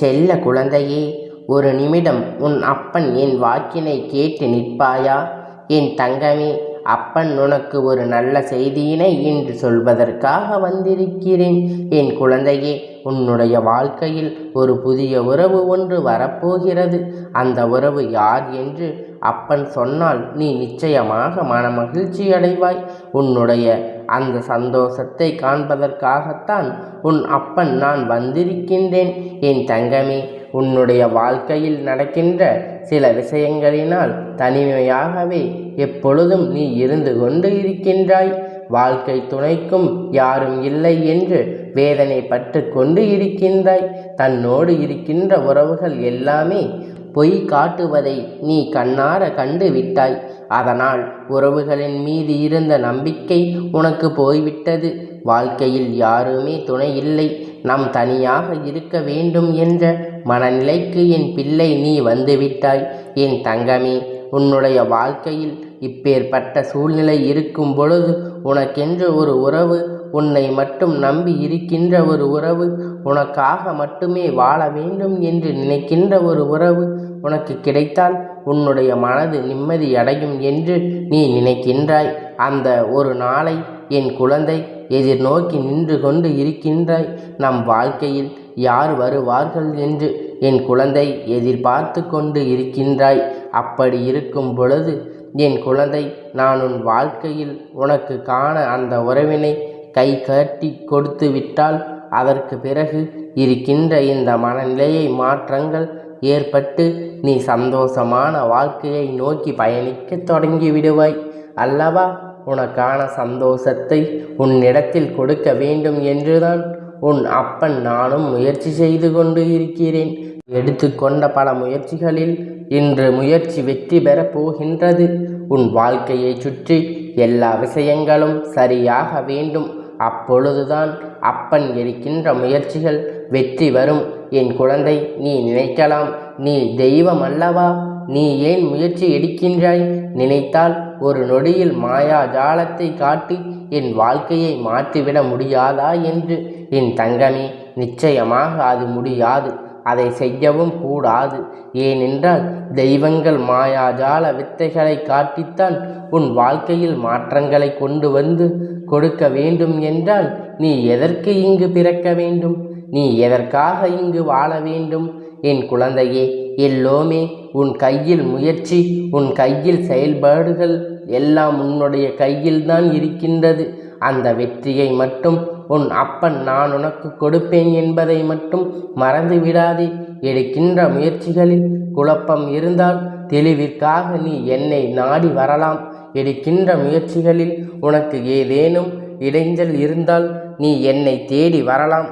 செல்ல குழந்தையே ஒரு நிமிடம் உன் அப்பன் என் வாக்கினை கேட்டு நிற்பாயா? என் தங்கமே அப்பன் உனக்கு ஒரு நல்ல செய்தியினை இன்று சொல்வதற்காக வந்திருக்கிறேன். என் குழந்தையே உன்னுடைய வாழ்க்கையில் ஒரு புதிய உறவு ஒன்று வரப்போகிறது. அந்த உறவு யார் என்று அப்பன் சொன்னால் நீ நிச்சயமாக மனமகிழ்ச்சி அடைவாய் உன்னுடைய அந்த சந்தோஷத்தை காண்பதற்காகத்தான் உன் அப்பன் நான் வந்திருக்கின்றேன். என் தங்கமே உன்னுடைய வாழ்க்கையில் நடக்கின்ற சில விஷயங்களினால் தனிமையாகவே எப்பொழுதும் நீ இருந்து கொண்டு இருக்கின்றாய். வாழ்க்கை துணைக்கும் யாரும் இல்லை என்று வேதனைப்பட்டு கொண்டு இருக்கின்றாய். தன்னோடு இருக்கின்ற உறவுகள் எல்லாமே பொய் காட்டுவதை நீ கண்ணார கண்டு விட்டாய் அதனால் உறவுகளின் மீது இருந்த நம்பிக்கை உனக்கு போய்விட்டது. வாழ்க்கையில் யாருமே துணை இல்லை. நாம் தனியாக இருக்க வேண்டும் என்ற மனநிலைக்கு என் பிள்ளை நீ வந்துவிட்டாய். என் தங்கமே உன்னுடைய வாழ்க்கையில் இப்பேற்பட்ட சூழ்நிலை இருக்கும் பொழுது உனக்கென்று ஒரு உறவு உன்னை மட்டும் நம்பி இருக்கின்ற ஒரு உறவு உனக்காக மட்டுமே வாழ வேண்டும் என்று நினைக்கின்ற ஒரு உறவு உனக்கு கிடைத்தால் உன்னுடைய மனது நிம்மதி அடையும் என்று நீ நினைக்கின்றாய். அந்த ஒரு நாளை என் குழந்தை எதிர்நோக்கி நின்று கொண்டு இருக்கின்றாய். நம் வாழ்க்கையில் யார் வருவார்கள் என்று என் குழந்தை எதிர்பார்த்து கொண்டு இருக்கின்றாய். அப்படி இருக்கும் பொழுது என் குழந்தை நான் உன் வாழ்க்கையில் உனக்கு காண அந்த உறவினை கை கட்டி கொடுத்து விட்டால் அதற்கு பிறகு இருக்கின்ற இந்த மனநிலையை மாற்றங்கள் ஏற்பட்டு நீ சந்தோஷமான வாழ்க்கையை நோக்கி பயணிக்க தொடங்கி விடுவாய் அல்லவா? உனக்கான சந்தோஷத்தை உன்னிடத்தில் கொடுக்க வேண்டும் என்றுதான் உன் அப்பன் நானும் முயற்சி செய்து கொண்டு இருக்கிறேன். எடுத்துக்கொண்ட பல முயற்சிகளில் இன்று முயற்சி வெற்றி பெறப் போகின்றது. உன் வாழ்க்கையை சுற்றி எல்லா விஷயங்களும் சரியாக வேண்டும். அப்பொழுதுதான் அப்பன் எடுக்கின்ற முயற்சிகள் வெற்றி வரும். என் குழந்தை நீ நினைக்கலாம். நீ தெய்வம் அல்லவா? நீ ஏன் முயற்சி எடுக்கின்றாய்? நினைத்தால் ஒரு நொடியில் மாயா ஜாலத்தை காட்டி என் வாழ்க்கையை மாற்றிவிட முடியாதா என்று? என் தங்கமே நிச்சயமாக அது முடியாது. அதை செய்யவும் கூடாது. ஏனென்றால் தெய்வங்கள் மாயாஜால வித்தைகளை காட்டித்தான் உன் வாழ்க்கையில் மாற்றங்களை கொண்டு வந்து கொடுக்க வேண்டும் என்றால் நீ எதற்கு இங்கு பிறக்க வேண்டும்? நீ எதற்காக இங்கு வாழ வேண்டும்? என் குழந்தையே எல்லோமே உன் கையில் முயற்சி உன் கையில் செயல்பாடுகள் எல்லாம் உன்னுடைய கையில்தான் இருக்கின்றது. அந்த வெற்றியை மட்டும் உன் அப்பன் நான் உனக்கு கொடுப்பேன் என்பதை மட்டும் மறந்து விடாதே எடுக்கின்ற முயற்சிகளில் குழப்பம் இருந்தால் தெளிவிற்காக நீ என்னை நாடி வரலாம். எடுக்கின்ற முயற்சிகளில் உனக்கு ஏதேனும் இடைஞ்சல் இருந்தால் நீ என்னை தேடி வரலாம்.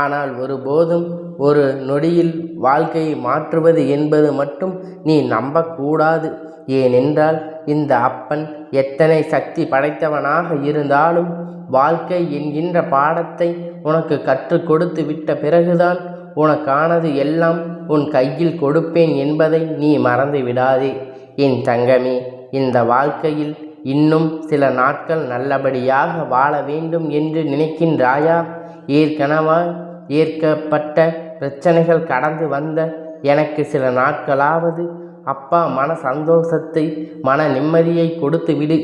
ஆனால் ஒருபோதும் ஒரு நொடியில் வாழ்க்கையை மாற்றுவது என்பது மட்டும் நீ நம்பக்கூடாது. ஏனென்றால் இந்த அப்பன் எத்தனை சக்தி படைத்தவனாக இருந்தாலும் வாழ்க்கை என்கின்ற பாடத்தை உனக்கு கற்றுக் கொடுத்து விட்ட பிறகுதான் உனக்கானது எல்லாம் உன் கையில் கொடுப்பேன் என்பதை நீ மறந்து விடாதே. என் தங்கமே இந்த வாழ்க்கையில் இன்னும் சில நாட்கள் நல்லபடியாக வாழ வேண்டும் என்று நினைக்கின்றாயா? ஏற்கனவா ஏற்கப்பட்ட பிரச்சனைகள் கடந்து வந்த எனக்கு சில நாட்களாவது அப்பா மன சந்தோஷத்தை மன நிம்மதியை கொடுத்து விடு.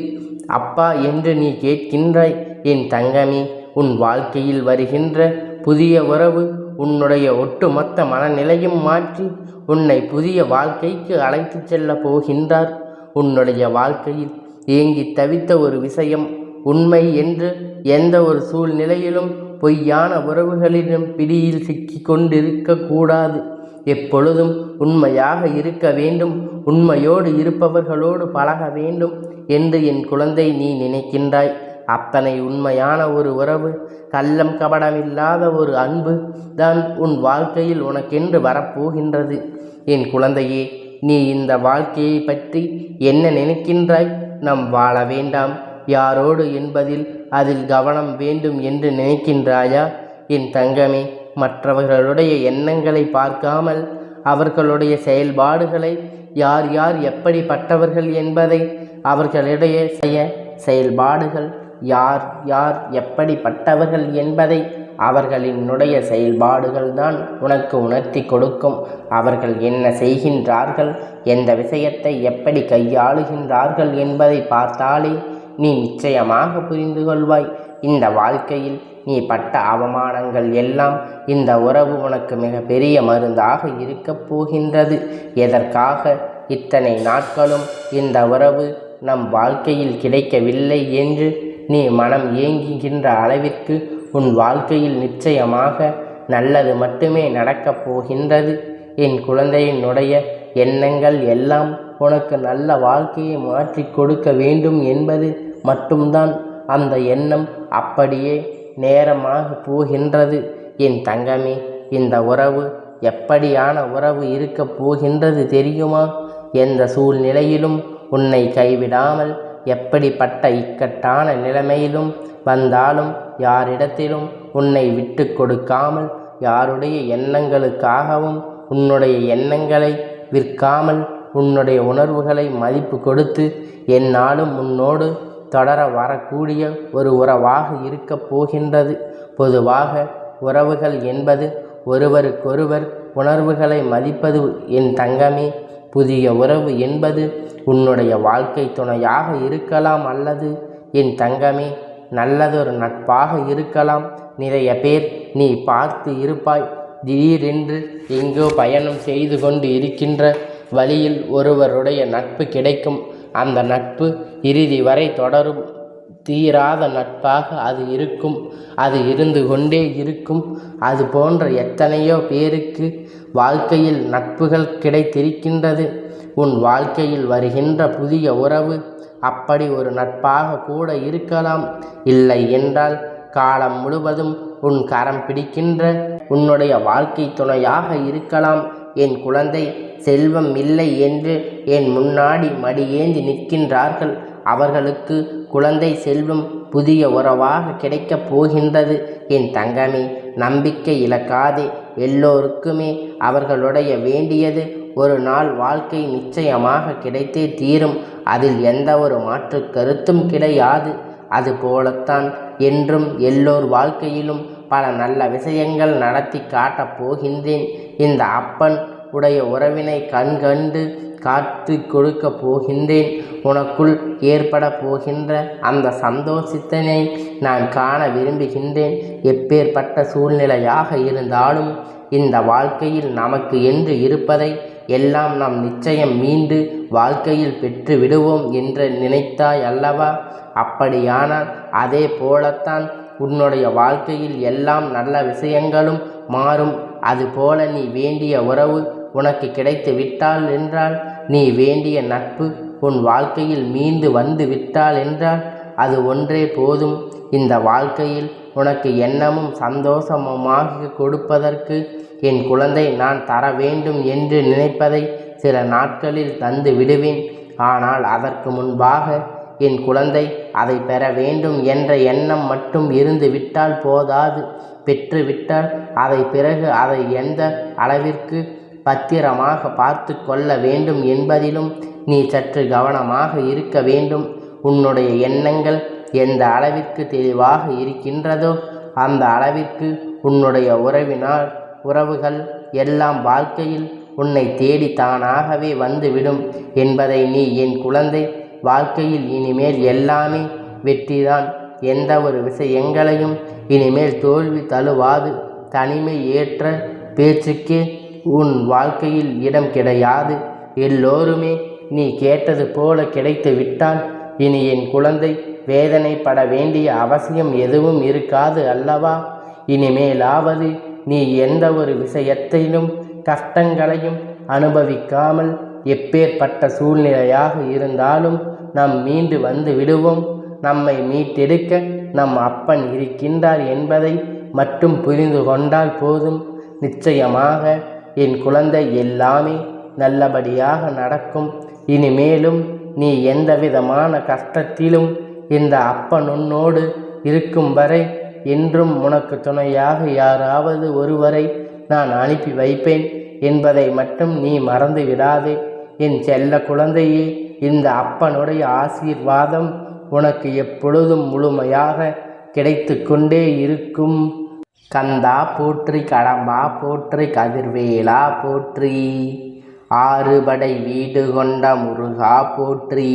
அப்பா என்று நீ கேட்கின்றாய் என் தங்கமே உன் வாழ்க்கையில் வருகின்ற புதிய உறவு உன்னுடைய ஒட்டுமொத்த மனநிலையும் மாற்றி உன்னை புதிய வாழ்க்கைக்கு அழைத்து செல்ல போகின்றார். உன்னுடைய வாழ்க்கையில் ஏங்கி தவித்த ஒரு விஷயம் உண்மை என்று எந்த ஒரு சூழ்நிலையிலும் பொய்யான உறவுகளிடம் பிடியில் சிக்கி கொண்டிருக்கக்கூடாது எப்பொழுதும் உண்மையாக இருக்க வேண்டும் உண்மையோடு இருப்பவர்களோடு பழக வேண்டும் என்று என் குழந்தை நீ நினைக்கின்றாய். அத்தனை உண்மையான ஒரு உறவு கள்ளம் கபடமில்லாத ஒரு அன்பு தான் உன் வாழ்க்கையில் உனக்கென்று வரப்போகின்றது. என் குழந்தையே நீ இந்த வாழ்க்கையை பற்றி என்ன நினைக்கின்றாய்? நம் வாழ வேண்டாம். யாரோடு என்பதில் அதில் கவனம் வேண்டும் என்று நினைக்கின்றாயா? என் தங்கமே மற்றவர்களுடைய எண்ணங்களை பார்க்காமல் அவர்களுடைய செயல்பாடுகளை யார் யார் எப்படிப்பட்டவர்கள் என்பதை அவர்களுடைய செய்ய செயல்பாடுகள் யார் யார் எப்படிப்பட்டவர்கள் என்பதை அவர்களினுடைய செயல்பாடுகள்தான் உனக்கு உணர்த்தி கொடுக்கும். அவர்கள் என்ன செய்கின்றார்கள்? எந்த விஷயத்தை எப்படி கையாளுகின்றார்கள் என்பதை பார்த்தாலே நீ நிச்சயமாக புரிந்து கொள்வாய். இந்த வாழ்க்கையில் நீ பட்ட அவமானங்கள் எல்லாம் இந்த உறவு உனக்கு மிக பெரிய மருந்தாக இருக்கப் போகின்றது. எதற்காக இத்தனை நாட்களும் இந்த உறவு நம் வாழ்க்கையில் கிடைக்கவில்லை என்று நீ மனம் ஏங்குகின்ற அளவிற்கு உன் வாழ்க்கையில் நிச்சயமாக நல்லது மட்டுமே நடக்கப் போகின்றது. என் குழந்தையினுடைய எண்ணங்கள் எல்லாம் உனக்கு நல்ல வாழ்க்கையை மாற்றி கொடுக்க வேண்டும் என்பது மட்டும்தான். அந்த எண்ணம் அப்படியே நேரமாக போகின்றது. என் தங்கமே இந்த உறவு எப்படியான உறவு இருக்கப் போகின்றது தெரியுமா? எந்த சூழ்நிலையிலும் உன்னை கைவிடாமல் எப்படிப்பட்ட இக்கட்டான நிலைமையிலும் வந்தாலும் யாரிடத்திலும் உன்னை விட்டு கொடுக்காமல் யாருடைய எண்ணங்களுக்காகவும் உன்னுடைய எண்ணங்களை விற்காமல் உன்னுடைய உணர்வுகளை மதிப்பு கொடுத்து என்னாலும் உன்னோடு தொடர வரக்கூடிய ஒரு உறவாக இருக்கப் போகின்றது. பொதுவாக உறவுகள் என்பது ஒருவருக்கொருவர் உணர்வுகளை மதிப்பது என் தங்கமே. புதிய உறவு என்பது உன்னுடைய வாழ்க்கை துணையாக இருக்கலாம் அல்லது என் தங்கமே நல்லதொரு நட்பாக இருக்கலாம். நிறைய பேர் நீ பார்த்து இருப்பாய். திடீரென்று எங்கோ பயணம் செய்து கொண்டு இருக்கின்ற வழியில் ஒருவருடைய நட்பு கிடைக்கும். அந்த நட்பு இறுதி வரை தொடரும். தீராத நட்பாக அது இருக்கும். அது இருந்து கொண்டே இருக்கும். அது போன்ற எத்தனையோ பேருக்கு வாழ்க்கையில் நட்புகள் கிடைத்திருக்கின்றது. உன் வாழ்க்கையில் வருகின்ற புதிய உறவு அப்படி ஒரு நட்பாக கூட இருக்கலாம். இல்லை என்றால் காலம் முழுவதும் உன் கரம் பிடிக்கின்ற உன்னுடைய வாழ்க்கை துணையாக இருக்கலாம். என் குழந்தை செல்வம் இல்லை என்று என் முன்னாடி மடியேந்தி நிற்கின்றார்கள். அவர்களுக்கு குழந்தை செல்வம் புதிய உறவாக கிடைக்கப் போகின்றது. என் தங்கமே நம்பிக்கை இழக்காதே. எல்லோருக்குமே அவர்களுடைய வேண்டியது ஒரு நாள் வாழ்க்கை நிச்சயமாக கிடைத்தே தீரும். அதில் எந்த ஒரு மாற்று கருத்தும் கிடையாது. அதுபோலத்தான் என்றும் எல்லோர் வாழ்க்கையிலும் பல நல்ல விஷயங்கள் நடத்தி காட்டப் போகின்றேன். இந்த அப்பன் உடைய உறவினை கண்கண்டு காத்து கொடுக்க போகின்றேன். உனக்குள் ஏற்பட போகின்ற அந்த சந்தோஷத்தினை நான் காண விரும்புகின்றேன். எப்பேற்பட்ட சூழ்நிலையாக இருந்தாலும் இந்த வாழ்க்கையில் நமக்கு என்று இருப்பதை எல்லாம் நாம் நிச்சயம் மீண்டு வாழ்க்கையில் பெற்று விடுவோம் என்று நினைத்தாய் அல்லவா? அப்படியானால் அதே போலத்தான் உன்னுடைய வாழ்க்கையில் எல்லாம் நல்ல விஷயங்களும் மாறும். அதுபோல நீ வேண்டிய உறவு உனக்கு கிடைத்து விட்டால் என்றால் நீ வேண்டிய நட்பு உன் வாழ்க்கையில் மீண்டு வந்து விட்டால் என்றால் அது ஒன்றே போதும். இந்த வாழ்க்கையில் உனக்கு எண்ணமும் சந்தோஷமுமாக கொடுப்பதற்கு என் குழந்தை நான் தர வேண்டும் என்று நினைப்பதை சில நாட்களில் தந்து விடுவேன். ஆனால் அதற்கு முன்பாக என் குழந்தை அதை பெற வேண்டும் என்ற எண்ணம் மட்டும் இருந்து விட்டால் போதாது. பெற்றுவிட்டால் அதை பிறகு அதை எந்த அளவிற்கு பத்திரமாக பார்த்து கொள்ள வேண்டும் என்பதிலும் நீ சற்று கவனமாக இருக்க வேண்டும். உன்னுடைய எண்ணங்கள் எந்த அளவிற்கு தெளிவாக இருக்கின்றதோ அந்த அளவிற்கு உன்னுடைய உறவினால் உறவுகள் எல்லாம் வாழ்க்கையில் உன்னை தேடி தானாகவே வந்துவிடும் என்பதை நீ என் குழந்தை வாழ்க்கையில் இனிமேல் எல்லாமே வெற்றிதான். எந்த ஒரு விஷயங்களையும் இனிமேல் தோல்வி தழுவாது. தனிமை ஏற்ற பேச்சுக்கே உன் வாழ்க்கையில் இடம் கிடையாது. எல்லோருமே நீ கேட்டது போல கிடைத்து விட்டால் இனி என் குழந்தை வேதனைப்பட வேண்டிய அவசியம் எதுவும் இருக்காது அல்லவா? இனிமேலாவது நீ எந்த ஒரு விஷயத்திலும் கஷ்டங்களையும் அனுபவிக்காமல் எப்பேற்பட்ட சூழ்நிலையாக இருந்தாலும் நாம் மீண்டு வந்து விடுவோம். நம்மை மீட்டெடுக்க நம் அப்பன் இருக்கின்றார் என்பதை மட்டும் புரிந்து கொண்டால் போதும். நிச்சயமாக என் குழந்தை எல்லாமே நல்லபடியாக நடக்கும். இனிமேலும் நீ எந்த விதமான கஷ்டத்திலும் இந்த அப்பன் உன்னோடு இருக்கும் வரை என்றும் உனக்கு துணையாக யாராவது ஒருவரை நான் அனுப்பி வைப்பேன் என்பதை மட்டும் நீ மறந்து விடாதே. என் செல்ல குழந்தையே இந்த அப்பனுடைய ஆசீர்வாதம் உனக்கு எப்பொழுதும் முழுமையாக கிடைத்து கொண்டே இருக்கும். கந்தா போற்றி கடம்பா போற்றி கதிர்வேலா போற்றி. ஆறுபடை வீடு கொண்ட முருகா போற்றி.